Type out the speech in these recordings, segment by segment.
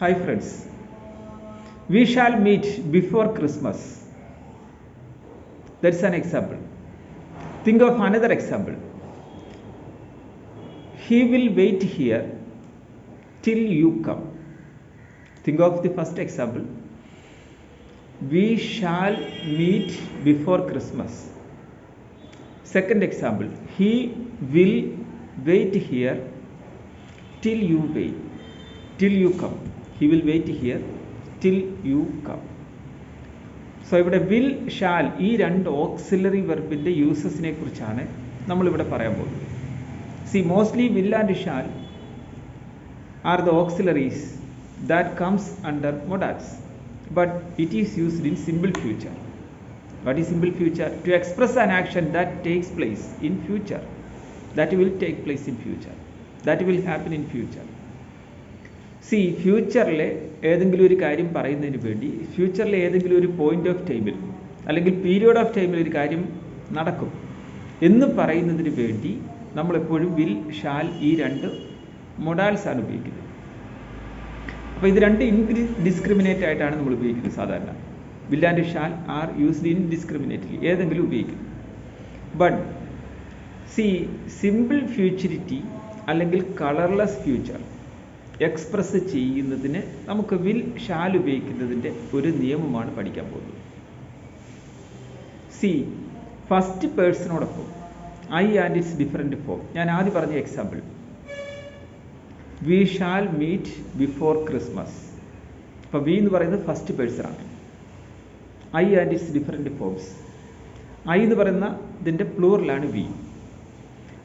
Hi friends, we shall meet before Christmas. That's an example. Think of another example. He will wait here till you come. Think of the first example. We shall meet before Christmas. Second example, he will wait here till you wait, till you come. He will wait here till you come. So ഇവിടെ will shall ഈ രണ്ട് auxiliary വെർബിന്റെ യൂസസിനെ കുറിച്ചാണ് നമ്മളിവിടെ പറയാൻ പോകുന്നത് see mostly will and shall are the auxiliaries that comes under modals but it is used in simple future what is simple future to express an action that takes place in future that will take place in future that will happen in future see ഫ്യൂച്ചറിലെ ഏതെങ്കിലും ഒരു കാര്യം പറയുന്നതിന് വേണ്ടി ഫ്യൂച്ചറിലെ ഏതെങ്കിലും ഒരു point of ടൈമിൽ അല്ലെങ്കിൽ period of ടൈമിൽ ഒരു കാര്യം നടക്കും. എന്ന് പറയുന്നതിന് വേണ്ടി നമ്മളെപ്പോഴും വിൽ ഷാൽ ഈ രണ്ട് മൊഡാൽസ് ആണ് ഉപയോഗിക്കുന്നത്. അപ്പോൾ ഇത് രണ്ട് ഇൻഗ്രി ഡിസ്ക്രിമിനേറ്റ് ആയിട്ടാണ് നമ്മൾ ഉപയോഗിക്കുന്നത് സാധാരണ. Will and shall are used in discriminately ഏതെങ്കിലും ഉപയോഗിക്കും ബട്ട് സി സിമ്പിൾ ഫ്യൂച്ചറിറ്റി അല്ലെങ്കിൽ കളർലെസ് ഫ്യൂച്ചർ എക്സ്പ്രസ് ചെയ്യുന്നതിന് നമുക്ക് വിൽ ഷാൽ ഉപയോഗിക്കുന്നതിന്റെ ഒരു നിയമമാണ് പഠിക്കാൻ പോകുന്നത്. See first പേഴ്സണോടൊപ്പം I and its different form ഞാൻ ആദ്യം പറഞ്ഞ example we shall meet before Christmas അപ്പോൾ വി എന്ന് പറയുന്നത് ഫസ്റ്റ് പേഴ്സൺ ആണ്. I and its different forms I എന്ന് പറയുന്ന ഇതിന്റെ പ്ലൂറലാണ് വി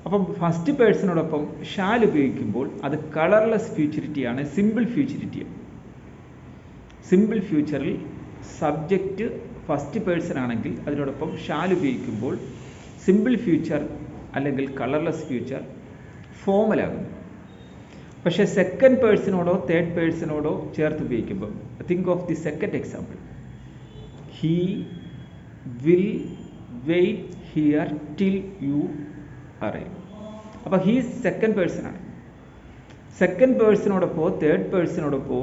അപ്പം ഫസ്റ്റ് പേഴ്സണോടൊപ്പം ഷാൽ ഉപയോഗിക്കുമ്പോൾ അത് കളർലെസ് ഫ്യൂച്ചറിറ്റിയാണ് സിമ്പിൾ ഫ്യൂച്ചറിറ്റിയാണ് സിമ്പിൾ ഫ്യൂച്ചറിൽ സബ്ജക്റ്റ് ഫസ്റ്റ് പേഴ്സൺ ആണെങ്കിൽ അതിനോടൊപ്പം ഷാൽ ഉപയോഗിക്കുമ്പോൾ സിമ്പിൾ ഫ്യൂച്ചർ അല്ലെങ്കിൽ കളർലെസ് ഫ്യൂച്ചർ ഫോമലാകുന്നു പക്ഷേ സെക്കൻഡ് പേഴ്സണോടോ തേർഡ് പേഴ്സണോടോ ചേർത്ത് ഉപയോഗിക്കുമ്പോൾ think of the second example he will wait here till you arrive അപ്പോൾ ഹീ സെക്കൻഡ് പേഴ്സൺ ആണ്. സെക്കൻഡ് പേഴ്സണോടൊപ്പോ തേർഡ് പേഴ്സണോടൊപ്പോ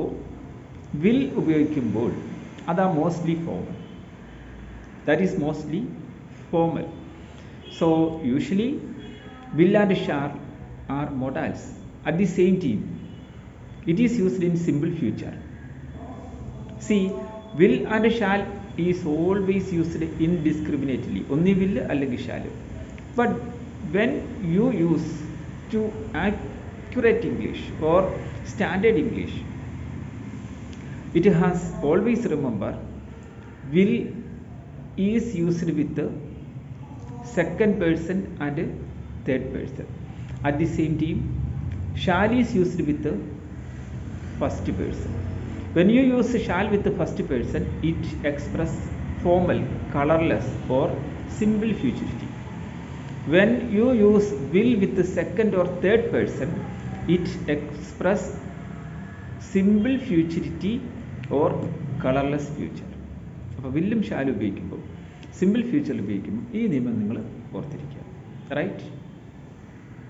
വിൽ ഉപയോഗിക്കുമ്പോൾ അതാ mostly formal that is mostly formal so usually will and shall are modals at the same time it is used in simple future see will and shall is always used indiscriminately ഒന്നി will അല്ലെങ്കിൽ shall but when you use to accurate English or standard English, it has always remember will is used with the second person and third person. At the same time, shall is used with the first person. When you use shall with the first person, it express formal, colorless or simple futurity when you use will with the second or third person it express simple futurity or colorless future അപ്പോൾ വില്ലും ഷാലും ഉപയോഗിക്കുമ്പോൾ simple future ഉപയോഗിക്കുമ്പോൾ ഈ നിയമം നിങ്ങൾ ഓർത്തിരിക്കുക right